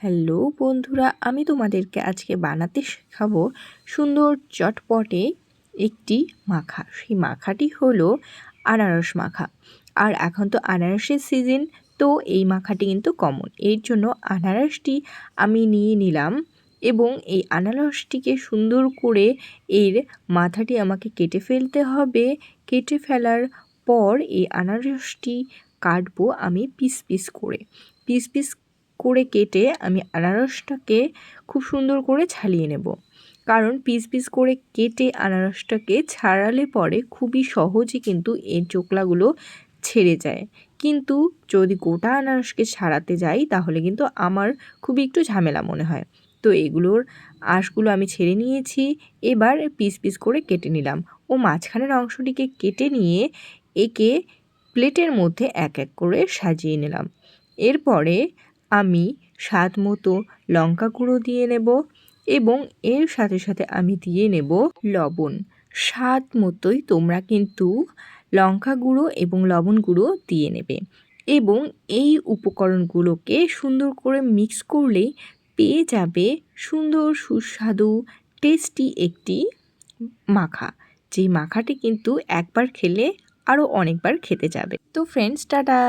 Hello বন্ধুরা, আমি তোমাদেরকে আজকে বানাতে শেখাবো সুন্দর চটপটে একটি মাখা। সেই মাখাটি হলো আনারস মাখা। আর এখন তো আনারসের সিজন তো এই মাখাটি কিন্তু কমন এর জন্য আনারসটি আমি নিয়ে নিলাম এবং এই আনারসটিকে সুন্দর করে এর মাথাটি আমাকে কেটে ফেলতে হবে। কেটে ফেলার পর এই আনারসটি কাটবো আমি পিস পিস করে। পিস পিস করে কেটে আমি আনারসটাকে খুব সুন্দর করে ছালিয়ে নেব। কারণ পিস পিস করে কেটে আনারসটাকে ছাড়ালে পরে খুবই সহজে কিন্তু এর চোকলাগুলো ছেড়ে যায়। কিন্তু যদি গোটা আনারসকে ছাড়াতে যাই, তাহলে কিন্তু আমার খুবই একটু ঝামেলা মনে হয়। তো এগুলোর আঁশগুলো আমি ছেড়ে নিয়েছি, এবার পিস পিস করে কেটে নিলাম। ও মাঝখানের অংশটিকে কেটে নিয়ে একে প্লেটের মধ্যে এক এক করে সাজিয়ে নিলাম। এরপরে আমি স্বাদ মতো লঙ্কা গুঁড়ো দিয়ে নেব এবং এর সাথে সাথে আমি দিয়ে নেব লবণ। স্বাদ মতোই তোমরা কিন্তু লঙ্কা গুঁড়ো এবং লবণ গুঁড়ো দিয়ে নেবে এবং এই উপকরণগুলোকে সুন্দর করে মিক্স করলেই পেয়ে যাবে সুন্দর, সুস্বাদু টেস্টি একটি মাখা। যেই মাখাটি কিন্তু একবার খেলে আরও অনেকবার খেতে যাবে। তো ফ্রেন্ডস টাটা!